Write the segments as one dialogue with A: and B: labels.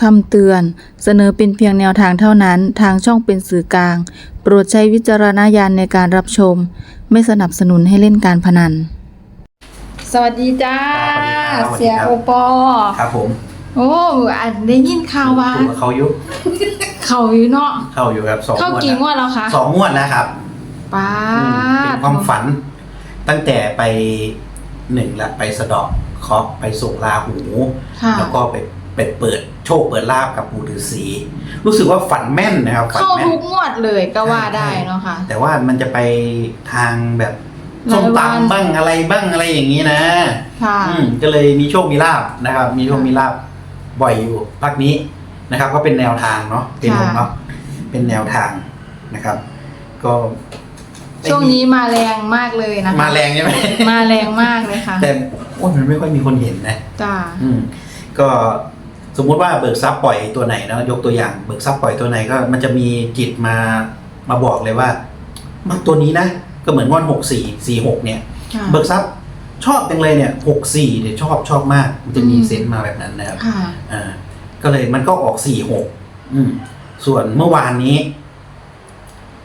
A: คำเตือน เสนอเป็นเพียงแนวทางเท่านั้น ทางช่องเป็นสื่อกลาง โปรดใช้วิจารณญาณในการรับชม ไม่สนับสนุนให้เล่นการพนัน สวัสดีจ้า
B: ครับสวัสดีครับ
A: เสียโอปอ
B: ครับผม
A: โอ้อันได้ยินข่าวว่า
B: ถูกกับเขายุค
A: เขาอยู่เนาะ
B: เข้าอยู่ครับสอง
A: เข้าง
B: วด
A: กี่งว
B: นะ
A: ดแล้วคะ
B: สองงวดนะครับ
A: ป้า
B: อืมเป็นความฝัน ตั้งแต่ไปหนึ่งละไปสะเดอกเคาะไปส่งลาหู
A: ค่ะ
B: แล้วก็ไป ไปเปิดโชคเปิดลาบกับปู่ฤาษีรู้สึกว่าฝันแม่นนะครับฝัน
A: เข้า
B: แม่น
A: ทุกงวดเลยก็ว่าได้เนาะค่ะ
B: แต่ว่ามันจะไปทางแบบ
A: หลาย
B: ส้ม
A: วัน
B: ตำบ้างอะไรบ้างอะไรอย่างนี้นะ
A: ค่ะ
B: อืมก็เลยมีโชคมีลาบนะครับ มีโชคมีลาบบ่อยอยู่พักนี้นะครับ ก็เป็นแนวทางเนาะเป็น
A: ค่ะ
B: เนาะเป็นแนวทางนะครับ ก็
A: ช่วงนี้มาแรงมากเลยนะคะ
B: มาแรงใช่ไหม
A: มาแรงมากเลยค่ะ
B: แต่โอ้ยมันไม่ค่อยมีคนเห็นนะ
A: จ้า
B: อืมก็ สมมุติว่าเบิกทรัพย์ปล่อยตัวไหนเนาะยกตัวอย่างเบิกทรัพย์ปล่อยตัวไหนก็มันจะมีจิตมามาบอกเลยว่ามักตัวนี้นะก็เหมือนงวดหกสี่สี่หกเนี่ย
A: ค่ะ
B: เบิกทรัพย์ชอบจังเลยเนี่ยหกสี่เนี่ยชอบชอบมาก มันจะมี
A: อืม
B: เซนต์มาแบบนั้นนะครับ
A: ค่ะ
B: อ่าก็เลยมันก็ออกสี่หกอืมส่วนเมื่อวานนี้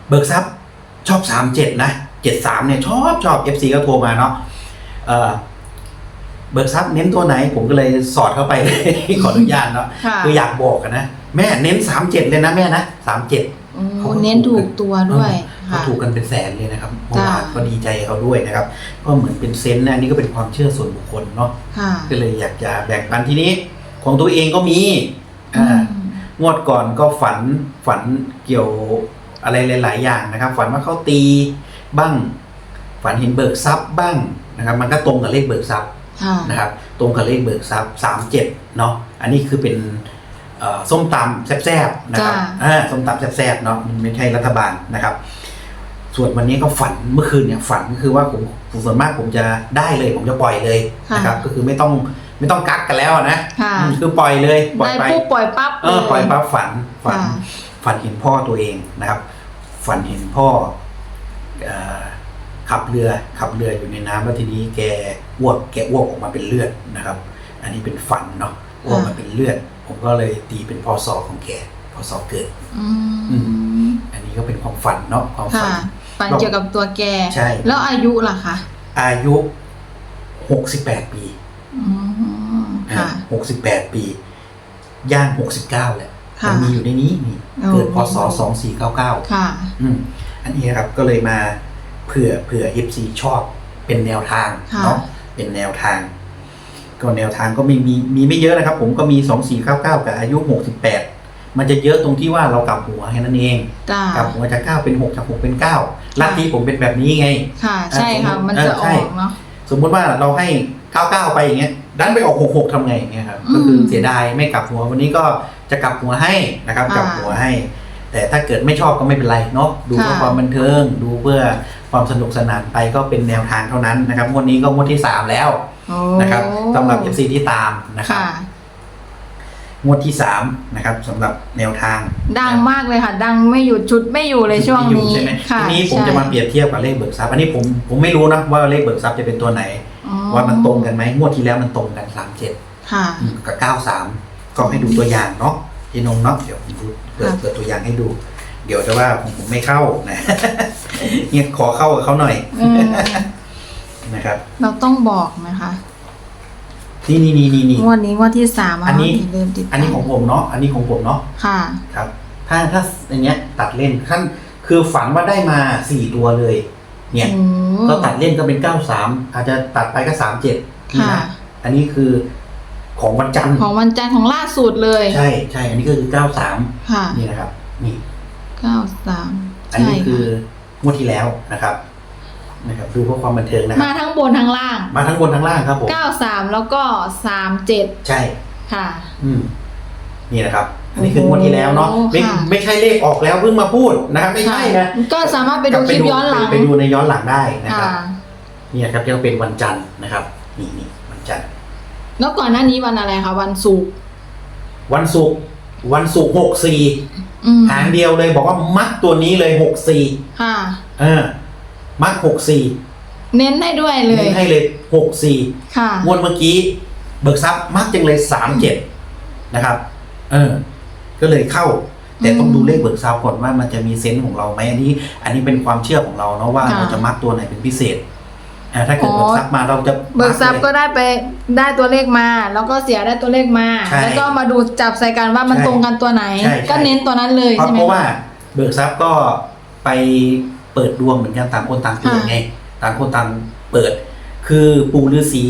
B: เบิกทรัพย์ชอบสามเจ็ดนะเจ็ดสามเนี่ยชอบชอบเอฟซีก็โทรมาเนาะเออ เบิกทรัพย์เน้นตัวไหนผมก็เลยสอดเข้าไป ขออนุญาตเนาะ
A: ค่ะ
B: คืออยากบอกกันนะแม่เน้นสามเจ็ดเลยนะแม่นะสามเจ็ด
A: โอ้เน้นถูกตัวด้วย
B: เขา
A: ค่ะ
B: ถูกกันเป็นแสนเลยนะครับเมื่อวาน
A: จ้า
B: ก็ดีใจเขาด้วยนะครับ ก็เหมือนเป็นเซนต์นะอันนี่ก็เป็นความเชื่อส่วนบุคคลเนาะ
A: ค่ะ
B: ก็เลยอยากจะแบ่งปันทีนี้ ของตัวเองก็มี
A: อื
B: อ่ามงวดก่อนก็ฝันฝันเกี่ยวอะไรหลาย ๆ อย่างนะครับ ฝันว่าเขาตีบ้าง ฝันเห็นเบิกทรัพย์บ้างนะครับ มันก็ตรงกับเลขเบิกทรัพย์
A: ค่ะ
B: นะครับตรงกับเลขเบิกทรัพย์สามเจ็ดเนาะอันนี้คือเป็นเอ่อส้มตำแซ่บๆนะครับ
A: จ้า
B: อ่าส้มตำแซ่บๆเนาะมันไม่ใช่รัฐบาลนะครับ ส่วนวันนี้ก็ฝันเมื่อคืนเนี่ยฝันคือว่าผมผมส่วนมากผมจะได้เลย ผมจะปล่อยเลยนะครับ ก็คือไม่ต้องไม่ต้องกักกันแล้วนะ
A: ค่ะ
B: อืมคือปล่อยเลยปล่อย
A: ได้
B: ไป
A: ปุ๊บปล่อยปั๊บ
B: เออปล่อยปั๊บฝันฝัน
A: ค่ะ
B: ฝันเห็นพ่อตัวเองนะครับ ฝันเห็นพ่อเอ่อ ขับเรือขับเรืออยู่ในน้ำแล้วทีนี้แกอ้วกแกอ้วกออกมาเป็นเลือดนะครับ อันนี้เป็นฝันเนาะอ้วกมาเป็นเลือด ผมก็เลยตีเป็นพศของแกพศเกิด
A: อื
B: อื
A: ม
B: อันนี้ก็เป็นความฝันเนาะความ
A: ค่ะ
B: ฝัน
A: ฝันเกี่ยวกับตัวแก
B: ใช่
A: แล้วอายุล่ะคะ
B: อายุหกสิบแปดปี
A: อืมค่ะ
B: หกสิบแปดปี ย่างหกสิบเก้าแหละ
A: ค่ะ
B: มันมีอยู่ในนี้นี่
A: โอ้
B: เกิดพศสองสี่เก้าเก้า
A: ค่ะ
B: อืมอันนี้ครับก็เลยมา เผื่อเผื่อ FC ชอบเป็นแนวทาง
A: ค่ะ
B: เนาะเป็นแนวทาง ก็แนวทางก็มีมีมีไม่เยอะนะครับ ผมก็มีสองสี่เก้าเก้ากับอายุหกสิบแปดมันจะเยอะตรงที่ว่าเรากลับหัวแค่นั้นเอง
A: จ้าก
B: ลับหัวจากเก้าเป็นหกจากหกเป็นเก้าลัทธิผมเป็นแบบนี้ไง
A: ค่ะ ใช่ค่ะมันจะออกเนาะ
B: สมมุติว่าเราให้เก้าเก้าไปอย่างเงี้ยดันไปออกหกหกทำไงอย่างเงี้ยครับ
A: อืม
B: ก็คือเสียดายไม่กลับหัววันนี้ก็จะกลับหัวให้นะครับ
A: ค่ะ
B: กลับหัวให้ แต่ถ้าเกิดไม่ชอบก็ไม่เป็นไรเนาะดูเพื่อ
A: ค่ะ
B: ความบันเทิงดูเพื่อ ความสนุกสนานไปก็เป็นแนวทางเท่านั้นนะครับงวดนี้ก็งวดที่สามแล้ว
A: โอ้
B: นะครับสำหรับ FC ที่ตามนะครับ
A: ค่ะ
B: งวดที่สามนะครับสำหรับแนวทาง
A: ดังมากเลยค่ะ ดังไม่หยุดชุดไม่อยู่เลยช่วง
B: ที่อยู่
A: นี้
B: ใช่ไหม
A: ค่ะ
B: ทีนี้ผม
A: ใช่
B: จะมาเปรียบเทียบกับเลขเบิกทรัพย์อันนี้ผมผมไม่รู้นะว่าเลขเบิกทรัพย์จะเป็นตัวไหน
A: อ๋อ
B: ว่ามันตรงกันไหมงวดที่แล้วมันตรงกันสามเจ็ด
A: ค่ะ
B: กับเก้าสามก็ให้ดูตัวอย่างเนาะพี่นงเนาะเดี๋ยวผมดูเปิด
A: ค่ะ
B: เปิดตัวอย่างให้ดู เดี๋ยวจะว่าผมผมไม่เข้านะ เนี่ยขอเข้ากับเขาหน่อย
A: เออ
B: นะครับ
A: เราต้องบอกนะคะ
B: นี่นี่นี่นี่นี่
A: งวดนี้งวดที่สาม
B: อันนี้
A: อย่าลืมติดตาม
B: อันนี้ของผมเนาะอันนี้ของผมเนาะ
A: ค่ะ
B: ครับ ถ้าถ้าอย่างเงี้ย ตัดเล่นขั้นคือฝันว่าได้มาสี่ตัวเลย เนี่ย
A: โอ้
B: ก็ตัดเล่นก็เป็นเก้าสามอาจจะตัดไปก็สามเจ็ดนี่
A: ค่ะ
B: นะอันนี้คือของวันจันทร์
A: ของวันจันทร์ของล่าสุดเลย
B: ใช่ใช่ อันนี้ก็คือเก้าสาม
A: ค่ะ
B: นี่นะครับ นี่
A: เก้าสาม
B: อันนี้คืองวดที่แล้วนะครับ นะครับดูเพื่อความบันเทิงนะค
A: มา
B: รับ
A: ทั้งบนทั้งล่าง
B: มาทั้งบนทั้งล่างครับผม
A: เก้าสามแล้วก็สามเจ็ด
B: ใช่
A: ค่ะ
B: อืมนี่นะครับ อันนี้คืองวดที่แล้วเนาะไม่
A: ค่ะ
B: ไม่ใช่เลขออกแล้วเพิ่งมาพูดนะครับไม่ใช่นะ
A: ก็สามารถไปดูคลิปย้อนหลัง
B: ไปดูในย้อนหลังได้นะครับ
A: ค่ะ
B: นี่นะครับยังเป็นวันจันทร์นะครับนี่นี่วันจันทร์
A: แล้วก่อนหน้านี้วันอะไรคะวันศุกร์
B: วันศุกร์วันศุกร์หกสี่
A: อืม
B: หางเดียวเลยบอกว่ามัดตัวนี้เลยหกสี่
A: ค่ะ
B: เออ มัดหกสี่
A: เน้นให้ด้วยเลย
B: เน้นให้เลยหกสี่
A: ค่ะ
B: งวดเมื่อกี้ เบิกทรัพย์มักจังเลยสามเจ็ดนะครับ เออ ก็เลยเข้า แต่ต้อง
A: อืม
B: ดูเลขเบิกทรัพย์ก่อนว่ามันจะมีเซนส์ของเราไหมอันนี้ อันนี้เป็นความเชื่อของเราเนาะว่า
A: ค่ะ
B: เราจะมักตัวไหนเป็นพิเศษ อ่าถ้าเกิด
A: อ๋อ
B: เบิกทรัพย์มาเราจะ
A: เบิกทรัพย์
B: มั
A: ก็
B: เลย
A: ได้ไปได้ตัวเลขมา แล้วก็เสียได้ตัวเลขมา
B: ใช่
A: แล้วก็มาดูจับใส่กันว่ามัน
B: ใช่
A: ตรงกันตัวไหน
B: ใช่ใช่
A: ก็เน้นตัวนั้นเลย
B: เพราะ
A: ใช่ไหม
B: เพราะว่า
A: คะ
B: เบิกทรัพย์ก็ไปเปิดดวงเหมือนกันต่างคนต่างเปิด
A: ค่ะ
B: ไงต่างคนต่างเปิด คือปู่ฤาษี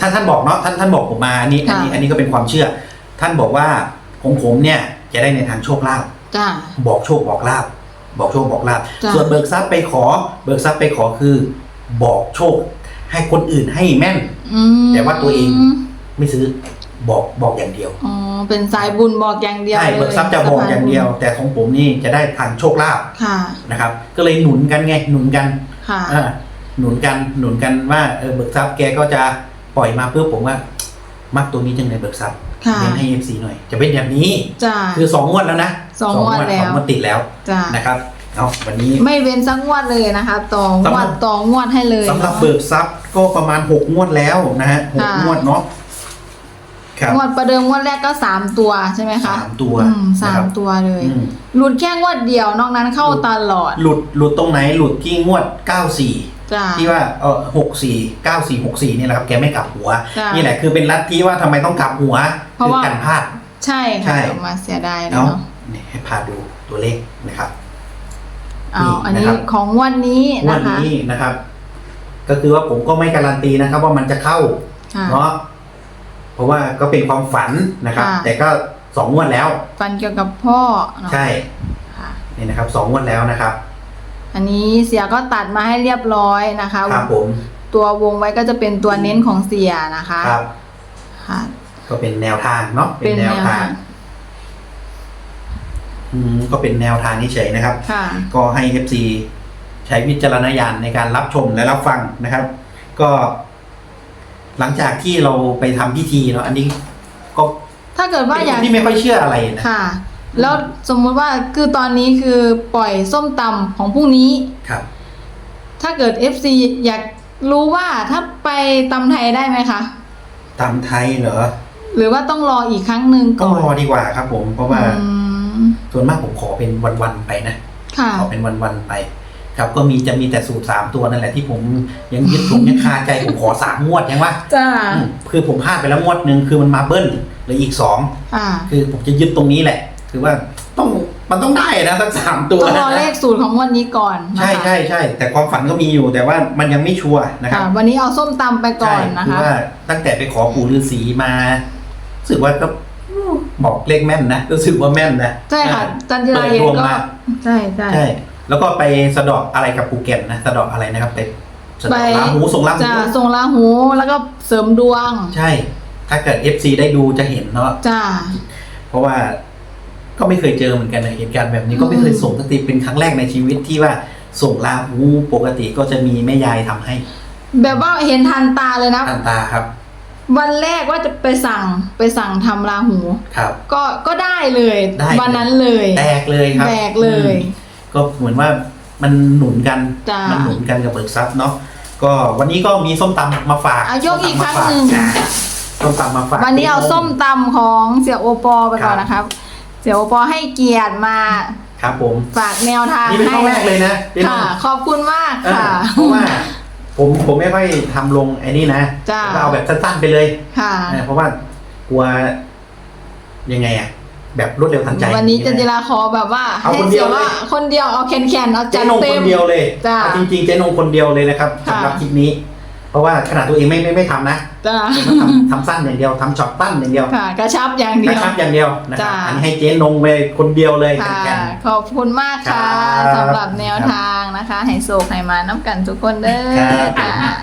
B: ท่านท่านบอกเนาะท่านท่านบอกผมมาอันนี้อันนี้
A: ค่ะ
B: อันนี้ก็เป็นความเชื่อ ท่านบอกว่าของผมเนี่ยจะได้ในทางโชคลาภ
A: จ้า
B: บอกโชคบอกลาบบอกโชคบอกลาบ
A: จ้ะ
B: ส่วนเบิกทรัพย์ไปขอ เบิกทรัพย์ไปขอคือ บอกโชค ให้คนอื่นให้แม่น
A: อืม
B: แต่ว่าตัวเอง ไม่ซื้อบอกบอกอย่างเดียว
A: อ๋อเป็นสายบุญบอกอย่างเดียว
B: ใช่
A: เลย
B: เบิกทรัพย์จะบอกอย่างเดียว
A: สะพน
B: แต่ของผมนี่จะได้ทางโชคลาภ
A: บุญค่ะ
B: นะครับ ก็เลยหนุนกันไงหนุนกัน
A: ค่ะ
B: อ่าหนุนกันหนุนกันว่าเออเบิกทรัพย์แกก็จะปล่อยมาเพื่อผมว่า มักตัวนี้จังเลยเบิกทรัพย์
A: ค่ะ
B: เน้นให้เอฟซีหน่อย จะเป็นแบบนี้
A: จ้า
B: คือสองงวดแล้วนะ
A: สองงวดแล้ว
B: สองงวดติดแล้ว
A: จ้า
B: นะครับ เอาวันนี้
A: ไม่เว้นสักงวดเลยนะคะต่อง
B: สำห
A: ว
B: รั
A: ด
B: บ
A: ต่องวดให้เลย
B: สำหรับเบิกทรัพย์ก็ประมาณหกงวดแล้วนะฮะหก
A: ค่ะ
B: งวดเนาะครับ
A: งวดประเดิมงวดแรกก็สามตัวใช่ไหมคะ
B: สามตัว
A: อืมสา
B: นะครั
A: ม
B: บ
A: ตัวเลย
B: อืม
A: หลุดแค่งวดเดียวนอกนั้นเข้าตลอด
B: หลุดหลุดตรงไหนหลุดที่งวดเก้าสี่
A: จ้า
B: ที่ว่าเออหกสี่เก้าสี่หกสี่นี่แหละครับแกไม่กลับหัว
A: จ้ะ
B: นี่แหละคือเป็นลัทธิว่าทำไมต้องกลับหัว
A: เพราะ
B: คือ
A: ว่า
B: กันพลาด
A: ใช่
B: ใช่
A: ค่ะออกมาเสียดายแล้ว
B: เนาะ
A: เนาะ
B: นี่ให้พาดูตัวเลขนะครับ
A: เอา
B: นี่
A: อันนี้
B: นะครับ
A: ของงวันนี้
B: งว
A: นะ
B: ด
A: คะ
B: นี้นะครับ ก็คือว่าผมก็ไม่การันตีนะครับ ว่ามันจะเข้า
A: ค่ะ
B: เนาะเพราะว่าก็เป็นความฝันนะครับ
A: ค่ะ
B: แต่ก็สองงวดแล้ว
A: ฟันเกี่ยวกับพ่อเนาะ
B: ใช่
A: ค่ะ
B: นี่นะครับสองงวดแล้วนะครับ
A: อันนี้เสียก็ตัดมาให้เรียบร้อยนะคะ
B: ครับผม
A: ตัววงไว้ก็จะเป็นตัวเน้นของเสียนะคะ
B: ครับ
A: ค่ะ
B: ก็เป็นแนวทางเนาะ
A: เป็นแนวทาง
B: อืมก็เป็นแนวทางเฉยๆนะครับ
A: ค่ะ
B: ก็ให้ FC ใช้วิจารณญาณในการรับชมและรับฟังนะครับ ก็ หลังจากที่เราไปทำพิธีเนาะอันนี้ก็
A: ถ้าเกิดว่า
B: เป็น
A: อยา
B: ค
A: ก
B: นที่ไม่ค่อยเชื่ออะไรนะ
A: ค่ะ แล้วสมมุติว่าคือตอนนี้คือปล่อยส้มตำของพรุ่งนี้
B: ครับ
A: ถ้าเกิด FC อยากรู้ว่าถ้าไปตำไทยได้ไหมคะ
B: ตามไทยเหรอ
A: หรือว่าต้องรออีกครั้งหนึ่ง
B: ต้
A: ก่
B: อง
A: อน
B: รอดีกว่าครับผม เพราะว่า
A: อืม
B: ส่วนมากผมขอเป็นวันๆไปนะ
A: ค่ะ
B: ขอเป็นวันๆไป ครับก็มีจะมีแต่สูตรสามตัวนั่นแหละที่ผมยังยึดผมยังคาใจผมขอสามงวดยังว่า
A: จ้า
B: คือผมพลาดไปแล้วงวดหนึ่งคือมันมาเบิ้ลเหลืออีกสอง
A: อ่า
B: คือผมจะยึดตรงนี้แหละ คือว่าต้องมันต้องได้นะทั้งสามตัว
A: ต้องรอ
B: นะ
A: เลขสูตรของงวันนี้ก่อนนะคะ
B: ใช่ใช่ใช่แต่ความฝันก็มีอยู่แต่ว่ามันยังไม่ชัวร์นะครั
A: ค่ะ
B: บ
A: วันนี้เอาส้มตำไปก่อนนะ
B: ใช่คือ
A: คะ
B: ว่าตั้งแต่ไปขอปู่ฤาษีมารู้สึกว่าก็ บอกเลขแม่นนะรู้สึกว่าแม่นนะ
A: ใช่ค่ะ
B: อ่า
A: จันจิรา
B: เปิด
A: เห็น
B: ดวง
A: ก็
B: มา
A: ใช่ใช่
B: ใช่ แล้วก็ไปสะเดอกอะไรกับปูเก็ตนะสะเดอกอะไรนะครับไปสะเดอกลาหูส่งลาหู
A: จ้าส่งลาหูแล้วก็เสริมดวง
B: ใช่ ถ้าเกิด FC ได้ดูจะเห็นเนาะ
A: จ้า
B: เพราะว่าก็ไม่เคยเจอเหมือนกันนะเหตุการณ์แบบนี้ก็ไม่เคย
A: อืม
B: ส่งสติเป็นครั้งแรกในชีวิตที่ว่าส่งลาหูปกติก็จะมีแม่ยายทำให้
A: แบบว่าเห็นทันตาเลยนะ
B: ทันตาครับ
A: วันแรกว่าจะไปสั่งไปสั่งทำลาหู
B: ครับ
A: ก็ก็ได้เลย
B: ได้
A: วันนั้นเลย
B: แตกเลยครับ
A: แตกเลย
B: อืมก็เหมือนว่ามันหนุนกัน
A: จ้ะ
B: มัหนุนกันกับเบิกทรัพย์เนาะก็วันนี้ก็มีส้มตำมาฝาก
A: อะยกอีก
B: ส้ม
A: ครั้
B: ตำ
A: งหนึ่ง
B: มาฝากจ้ะส้มตำมาฝาก
A: วันนี้เอาส้มตำของเสี่ยโอปอไปก่อนนะครับ เสี่ยโอปอให้เกียรติมา
B: ครับผม
A: ฝากแนวทาง
B: นี่เป็นค
A: ให้
B: รั้งแรกเลยนะเจ๊น้อ
A: ค่ะ
B: ง
A: ขอบคุณมาก
B: เออ
A: ค่ะ
B: เพราะว่า ผมผมไม่ค่อยทำลงไอ้นี่นะ
A: จ้ะ
B: ก็เอาแบบสั้นๆไปเลย
A: ค่ะ
B: เออเพราะว่ากลัวยังไงอะแบบรวดเร็วทันใจ
A: วันนี้
B: อย่
A: จั
B: ง
A: นจิ
B: นะ
A: ราขอแบบว่า
B: เอา
A: ให้
B: คนเดี
A: เสี
B: ย
A: ยวว่า
B: เลย
A: คนเดียวเอาแคนๆเอา
B: เจ๊
A: จัด
B: นง
A: เต็
B: ค
A: ม
B: นเดียวเลย
A: จ้ะ
B: เอาจริงๆเจ๊นงคนเดียวเลยนะครับ
A: ค่ะ
B: สำหรับคลิปนี้เพ ราะว่าขนาดตัวเองไม่ไม่ไม่ทำนะ
A: จ้า
B: ผมก็ทำทำสั้นอย่างเดียวทำช็อตสั้นอย่างเดียว
A: ค่ะกระชับอย่างเดี
B: นะ
A: ยว
B: ครับอย่างเดียวนะครับ
A: จ้ะ
B: อันนี้ให้เจ๊นงไปคนเดียวเลย
A: ค่ะ
B: กัน
A: ขอบคุณมากค่ะ
B: ครับ
A: สำหรับแนวทางนะคะ ให้โศกให้มาน้ำกันทุกคนเด้อ
B: ครับ
A: ค่ะ